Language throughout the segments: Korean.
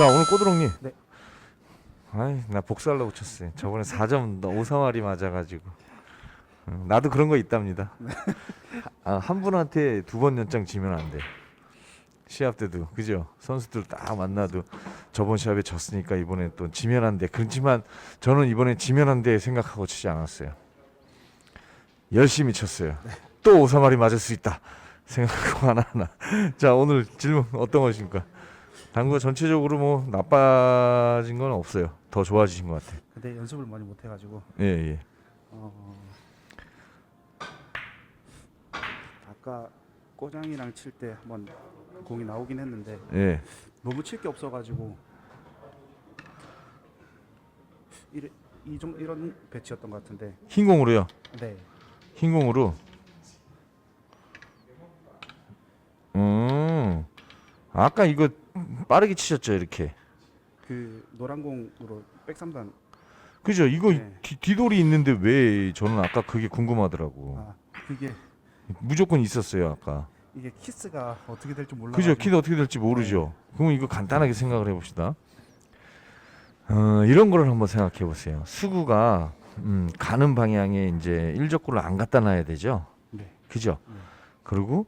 자 오늘 꼬드롱님. 네. 아이 나 복수하려고 쳤어요. 저번에 4점 오사마리 맞아가지고. 응, 나도 그런 거 있답니다. 아, 한 분한테 두 번 연장 지면 안 돼. 시합 때도 그죠? 선수들 딱 만나도 저번 시합에 졌으니까 이번에 또 지면 안 돼. 그렇지만 저는 이번에 지면 안 돼 생각하고 치지 않았어요. 열심히 쳤어요. 또 오사마리 맞을 수 있다 생각하고 하나하나. 자 오늘 질문 어떤 것입니까? 당구가 전체적으로 뭐 나빠진 건 없어요. 더 좋아지신 것 같아요. 근데 연습을 많이 못 해가지고 예 예. 어... 아까 꼬장이랑 칠 때 한번 공이 나오긴 했는데 예. 너무 칠 게 없어가지고 이래, 이 정, 이런 배치였던 것 같은데 흰 공으로요. 네 흰 공으로. 음. 아까 이거 빠르게 치셨죠 이렇게. 그 노란 공으로 백삼단 그죠? 이거 네. 뒤, 뒤돌이 있는데 왜 저는 아까 그게 궁금하더라고. 아 그게 무조건 있었어요 아까. 이게 키스가 어떻게 될지 몰라 그죠? 키도 어떻게 될지 모르죠. 그럼 이거 간단하게 생각을 해봅시다. 어, 이런 거를 한번 생각해 보세요. 수구가 음, 가는 방향에 이제 일적구를 안 갖다 놔야 되죠. 네. 그죠? 네. 그리고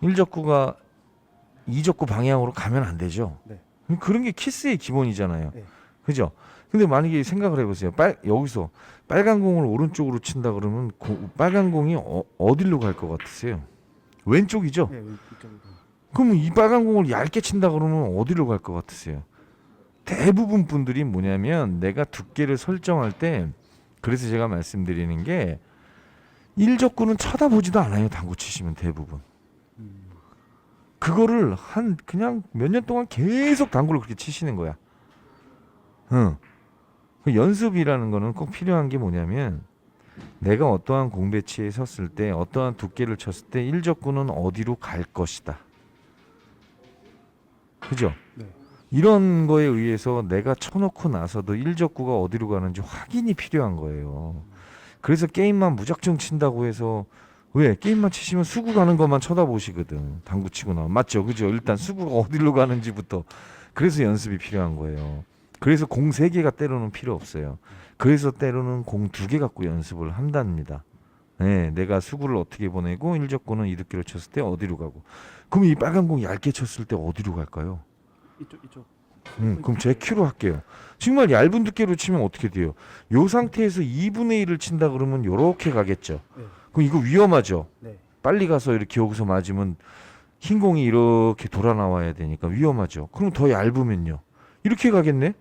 일적구가 이적구 방향으로 가면 안 되죠. 네. 그런 게 키스의 기본이잖아요. 네. 그죠? 근데 만약에 생각을 해보세요. 빨 여기서 빨간 공을 오른쪽으로 친다 그러면 고- 빨간 공이 어, 어디로 갈 것 같으세요? 왼쪽이죠. 예, 이쪽으로 그러면 이 빨간 공을 얇게 친다 그러면 어디로 갈 것 같으세요? 대부분 분들이 뭐냐면 내가 두께를 설정할 때 그래서 제가 말씀드리는 게 일적구는 쳐다보지도 않아요. 당구 치시면 대부분. 음, 그거를 한 그냥 몇 년 동안 계속 당구를 그렇게 치시는 거야. 응. 그 연습이라는 거는 꼭 필요한 게 뭐냐면 내가 어떠한 공 배치에 섰을 때 어떠한 두께를 쳤을 때 일적구는 어디로 갈 것이다. 그죠? 네. 이런 거에 의해서 내가 쳐놓고 나서도 일적구가 어디로 가는지 확인이 필요한 거예요. 그래서 게임만 무작정 친다고 해서 왜 게임만 치시면 수구 가는 것만 쳐다보시거든. 당구 치고 나면 맞죠, 그죠? 일단 수구가 어디로 가는지부터 그래서 연습이 필요한 거예요. 그래서 공 세 개가 때로는 필요 없어요. 그래서 때로는 공 두 개 갖고 연습을 한답니다. 네, 내가 수구를 어떻게 보내고 일적구는 이득기로 쳤을 때 어디로 가고. 그럼 이 빨간 공 얇게 쳤을 때 어디로 갈까요? 이쪽 이쪽 음, 그럼 제 큐로 할게요. 정말 얇은 두께로 치면 어떻게 돼요? 요 상태에서 2분의 1을 친다 그러면 요렇게 가겠죠. 네. 그럼 이거 위험하죠. 네. 빨리 가서 이렇게 여기서 맞으면 흰 공이 이렇게 돌아 나와야 되니까 위험하죠. 그럼 더 얇으면요. 이렇게 가겠네.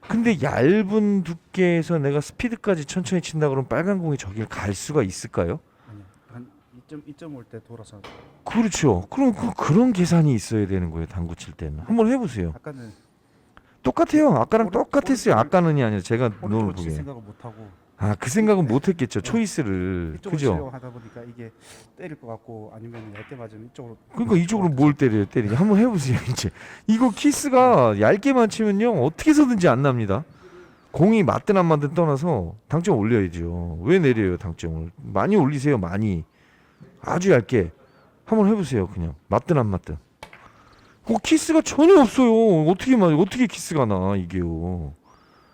근데 얇은 두께에서 내가 스피드까지 천천히 친다 그러면 빨간 공이 저길 갈 수가 있을까요? 아니요 한 2점 2점 올때 돌아서 그렇죠. 그럼 그, 그런 계산이 있어야 되는 거예요. 당구 칠 때는. 한번 해보세요. 아까는 똑같아요. 아까랑 오른- 똑같았어요. 오른쪽을- 아까는이 아니라 제가 칠 보기에. 생각을 못 하고 아, 그 생각은 못 했겠죠. 초이스를. 이쪽으로 치려고 그죠? 하다 보니까 이게 때릴 것 같고 아니면 얇게 맞으면 이쪽으로 그러니까 이쪽으로 뭘 때려요, 때리게. 한번 해보세요, 이제. 이거 키스가 얇게만 치면요, 어떻게 해서든지 안 납니다. 공이 맞든 안 맞든 떠나서 당점 올려야죠. 왜 내려요, 당점을? 많이 올리세요, 많이. 아주 얇게. 한번 해보세요, 그냥. 맞든 안 맞든. 어, 키스가 전혀 없어요. 어떻게 맞, 어떻게 키스가 나, 이게요.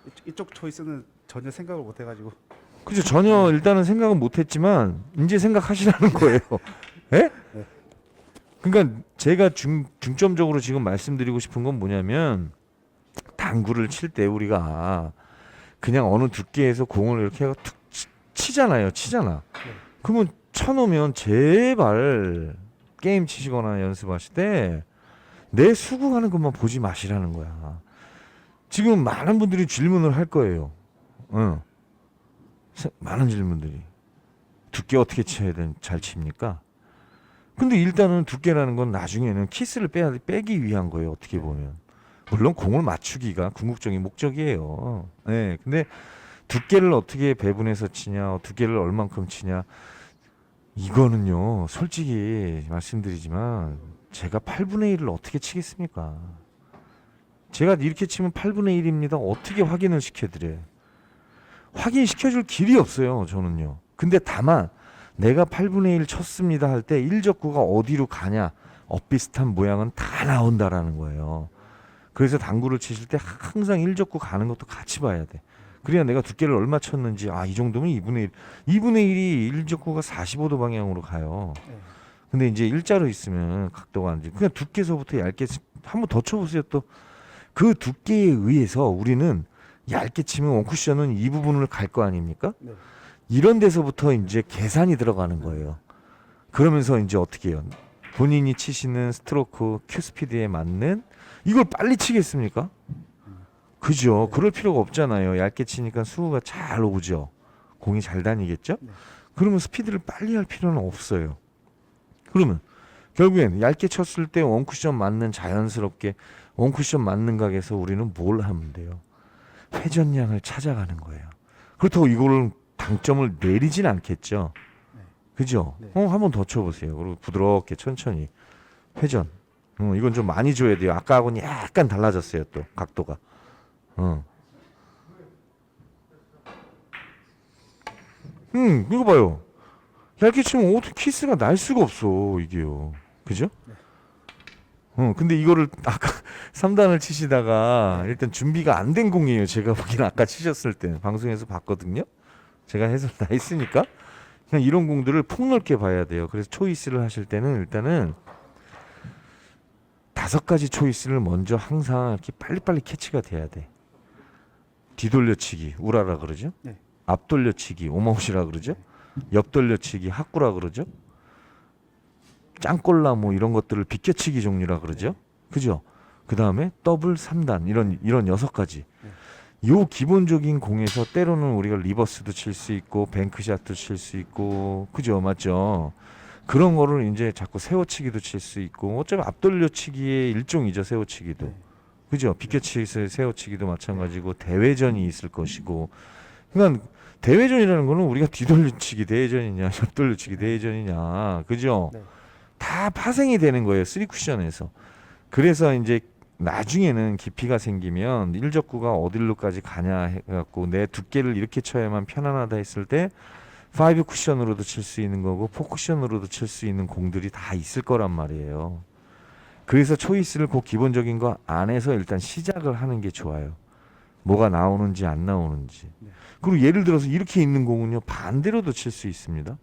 이쪽, 이쪽 초이스는 전혀 생각을 못 해가지고 그죠 전혀 일단은 생각은 못했지만 이제 생각하시라는 거예요. 예? 네. 그러니까 제가 중 중점적으로 지금 말씀드리고 싶은 건 뭐냐면 당구를 칠 때 우리가 그냥 어느 두께에서 공을 이렇게 툭 치, 치잖아요. 치잖아. 그러면 쳐놓으면 제발 게임 치시거나 연습하실 때 내 수구 가는 것만 보지 마시라는 거야. 지금 많은 분들이 질문을 할 거예요. 응. 세- 많은 질문들이 두께 어떻게 쳐야 되, 잘 칩니까? 근데 일단은 두께라는 건 나중에는 키스를 빼야 빼기 위한 거예요. 어떻게 보면 물론 공을 맞추기가 궁극적인 목적이에요. 네, 근데 두께를 어떻게 배분해서 치냐, 두께를 얼만큼 치냐 이거는요. 솔직히 말씀드리지만 제가 8분의 1을 어떻게 치겠습니까? 제가 이렇게 치면 8분의 1입니다. 어떻게 확인을 시켜드려요? 확인시켜줄 길이 없어요. 저는요. 근데 다만 내가 8분의 1 쳤습니다 할때 일적구가 어디로 가냐 엇비슷한 모양은 다 나온다라는 거예요. 그래서 당구를 치실 때 항상 일적구 가는 것도 같이 봐야 돼. 그래야 내가 두께를 얼마 쳤는지 아 이 정도면 2분의 1. 2분의 1이 일적구가 45도 방향으로 가요. 네. 근데 이제 일자로 있으면 각도가 안 돼. 그냥 두께서부터 얇게 치- 한번 더 쳐보세요. 또 그 두께에 의해서 우리는 얇게 치면 원쿠션은 이 부분을 갈 거 아닙니까? 네. 이런 데서부터 이제 계산이 들어가는 거예요. 그러면서 이제 어떻게 해요? 본인이 치시는 스트로크 큐 스피드에 맞는 이걸 빨리 치겠습니까? 그죠. 그럴 필요가 없잖아요. 얇게 치니까 수우가 잘 오죠. 공이 잘 다니겠죠? 네. 그러면 스피드를 빨리 할 필요는 없어요. 그러면 결국엔 얇게 쳤을 때 원쿠션 맞는 자연스럽게 원쿠션 맞는 각에서 우리는 뭘 하면 돼요? 회전량을 찾아가는 거예요. 그렇다고 이거를 당점을 내리진 않겠죠. 네. 그죠? 네. 어, 한번 더 쳐보세요. 그리고 부드럽게 천천히 회전. 어, 이건 좀 많이 줘야 돼요. 아까하고는 약간 달라졌어요. 또 각도가. 어. 음, 이거 봐요. 얇게 치면 어떻게 키스가 날 수가 없어 이게요. 그죠? 어, 근데 이거를 아까 3단을 치시다가 일단 준비가 안 된 공이에요. 제가 보기엔 아까 치셨을 때 방송에서 봤거든요. 제가 해설 다 했으니까 그냥 이런 공들을 폭넓게 봐야 돼요. 그래서 초이스를 하실 때는 일단은 다섯 가지 초이스를 먼저 항상 이렇게 빨리빨리 캐치가 돼야 돼. 뒤돌려치기 우라라 그러죠? 네. 앞돌려치기 오마웃이라 그러죠? 옆돌려치기 학구라 그러죠? 짱꼴라 뭐 이런 것들을 비껴치기 종류라 그러죠? 그죠? 그 다음에 더블 3단 이런 이런 여섯 가지. 요 기본적인 공에서 때로는 우리가 리버스도 칠 수 있고 뱅크샷도 칠 수 있고 그죠 맞죠? 그런 거를 이제 자꾸 세워치기도 칠 수 있고 어차피 앞돌려치기의 일종이죠 세워치기도 네. 그죠 비껴치기 세워치기도 마찬가지고 대회전이 있을 것이고 그러니까 대회전이라는 거는 우리가 뒤돌려치기 대회전이냐 옆돌려치기 대회전이냐 그죠? 네. 다 파생이 되는 거예요 쓰리 쿠션에서 그래서 이제 나중에는 깊이가 생기면 일적구가 어디로까지 가냐 해갖고 내 두께를 이렇게 쳐야만 편안하다 했을 때 파이브 쿠션으로도 칠 수 있는 거고 포 쿠션으로도 칠 수 있는 공들이 다 있을 거란 말이에요. 그래서 초이스를 그 기본적인 거 안에서 일단 시작을 하는 게 좋아요. 뭐가 나오는지 안 나오는지. 네. 그리고 예를 들어서 이렇게 있는 공은요 반대로도 칠 수 있습니다.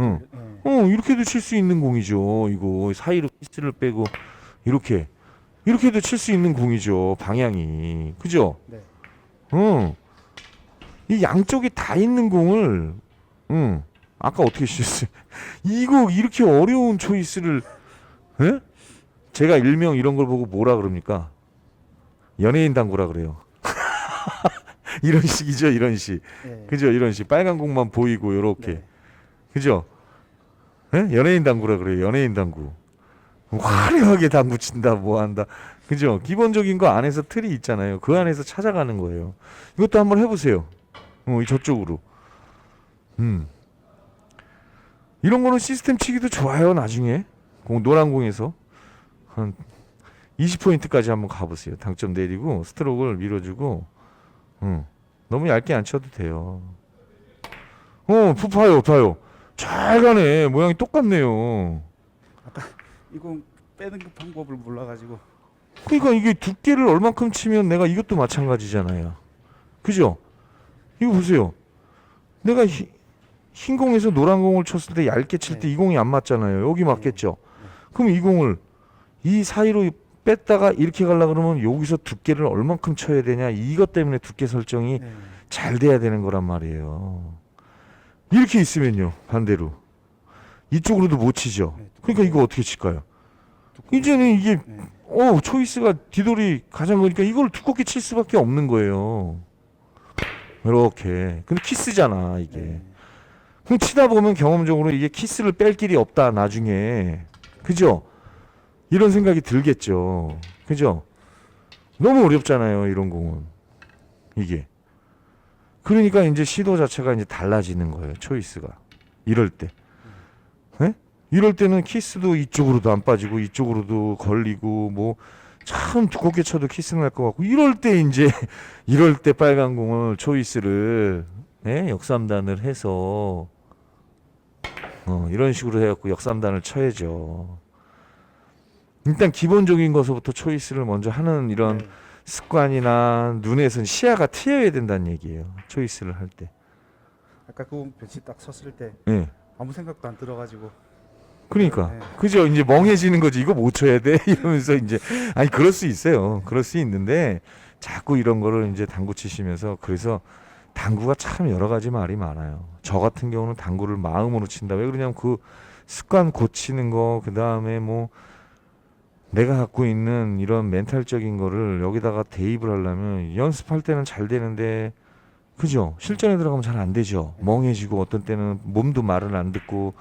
응. 네. 어 이렇게도 칠 수 있는 공이죠. 이거 사이로 피스를 빼고 이렇게 이렇게도 칠 수 있는 공이죠. 방향이 그죠? 네. 응. 이 양쪽이 다 있는 공을 응. 아까 어떻게 치셨어요? 이거 이렇게 어려운 초이스를 예? 제가 일명 이런 걸 보고 뭐라 그럽니까? 연예인 당구라 그래요. 이런 식이죠, 이런 식. 네. 그죠, 이런 식. 빨간 공만 보이고 요렇게. 네. 그죠? 예? 연예인 당구라 그래요. 연예인 당구. 화려하게 당구 친다, 뭐 한다. 그죠? 기본적인 거 안에서 틀이 있잖아요. 그 안에서 찾아가는 거예요. 이것도 한번 해보세요. 어, 이 저쪽으로. 음. 이런 거는 시스템 치기도 좋아요, 나중에. 공, 노란 공에서. 한 20포인트까지 한번 가보세요. 당점 내리고, 스트로크를 밀어주고, 음. 너무 얇게 안 쳐도 돼요. 어, 푸 봐요, 봐요. 잘 가네. 모양이 똑같네요. 이거 빼는 그 방법을 몰라가지고. 그러니까 이게 두께를 얼만큼 치면 내가 이것도 마찬가지잖아요. 그죠? 이거 보세요. 내가 히- 흰 공에서 노란 공을 쳤을 때 얇게 칠 때 이 공이 안 맞잖아요. 여기 맞겠죠? 그럼 이 공을 이 사이로 뺐다가 이렇게 가려 그러면 여기서 두께를 얼만큼 쳐야 되냐 이것 때문에 두께 설정이 네. 잘 돼야 되는 거란 말이에요. 이렇게 있으면요 반대로 이쪽으로도 못 치죠. 네. 그러니까 이거 어떻게 칠까요? 이제는 이게 네. 어 초이스가 뒤돌이 가장 거니까 이걸 두껍게 칠 수밖에 없는 거예요. 이렇게 근데 키스잖아 이게. 네. 그럼 치다 보면 경험적으로 이게 키스를 뺄 길이 없다 나중에 그죠? 이런 생각이 들겠죠. 그죠? 너무 어렵잖아요 이런 공은 이게. 그러니까 이제 시도 자체가 이제 달라지는 거예요 초이스가 이럴 때. 예? 이럴 때는 키스도 이쪽으로도 안 빠지고 이쪽으로도 걸리고 뭐 참 두껍게 쳐도 키스 날것 같고 이럴 때 이제 이럴 때 빨간 공을 초이스를 예? 역삼단을 해서 어, 이런 식으로 해갖고 역삼단을 쳐야죠. 일단 기본적인 것부터 초이스를 먼저 하는 이런 네. 습관이나 눈에선 시야가 트여야 된다는 얘기예요. 초이스를 할 때. 아까 그 벤치 딱 섰을 때 예. 아무 생각도 안 들어가지고. 그러니까. 네. 그죠? 이제 멍해지는 거지. 이거 못 쳐야 돼? 이러면서 이제 아니 그럴 수 있어요. 그럴 수 있는데 자꾸 이런 거를 이제 당구 치시면서 그래서 당구가 참 여러 가지 말이 많아요. 저 같은 경우는 당구를 마음으로 친다. 왜 그러냐면 그 습관 고치는 거 그다음에 뭐 내가 갖고 있는 이런 멘탈적인 거를 여기다가 대입을 하려면 연습할 때는 잘 되는데 그죠 실전에 들어가면 잘 안 되죠 멍해지고 어떤 때는 몸도 말을 안 듣고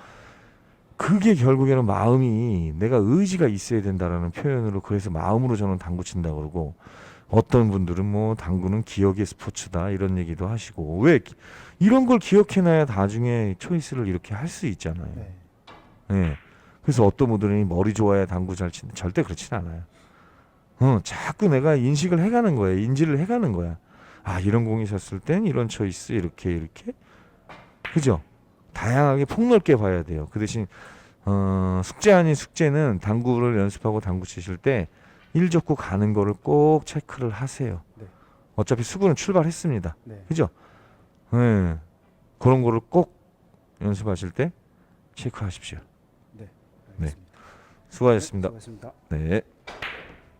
그게 결국에는 마음이 내가 의지가 있어야 된다라는 표현으로 그래서 마음으로 저는 당구 친다 그러고 어떤 분들은 뭐 당구는 기억의 스포츠다 이런 얘기도 하시고 왜 기- 이런 걸 기억해놔야 나중에 초이스를 이렇게 할 수 있잖아요. 네. 예. 그래서 어떤 분들은 머리 좋아야 당구 잘 치는 절대 그렇진 않아요. 어, 자꾸 내가 인식을 해가는 거야. 인지를 해가는 거야. 아 이런 공이 섰을 땐 이런 초이스 이렇게 이렇게 그죠? 다양하게 폭넓게 봐야 돼요. 그 대신 어, 숙제 아닌 숙제는 당구를 연습하고 당구 치실 때일 접고 가는 거를 꼭 체크를 하세요. 네. 어차피 수구는 출발했습니다. 네. 그죠? 예. 그런 거를 꼭 연습하실 때 체크하십시오. 네. 네. 알겠습니다. 수고하셨습니다. 수고하셨습니다. 네.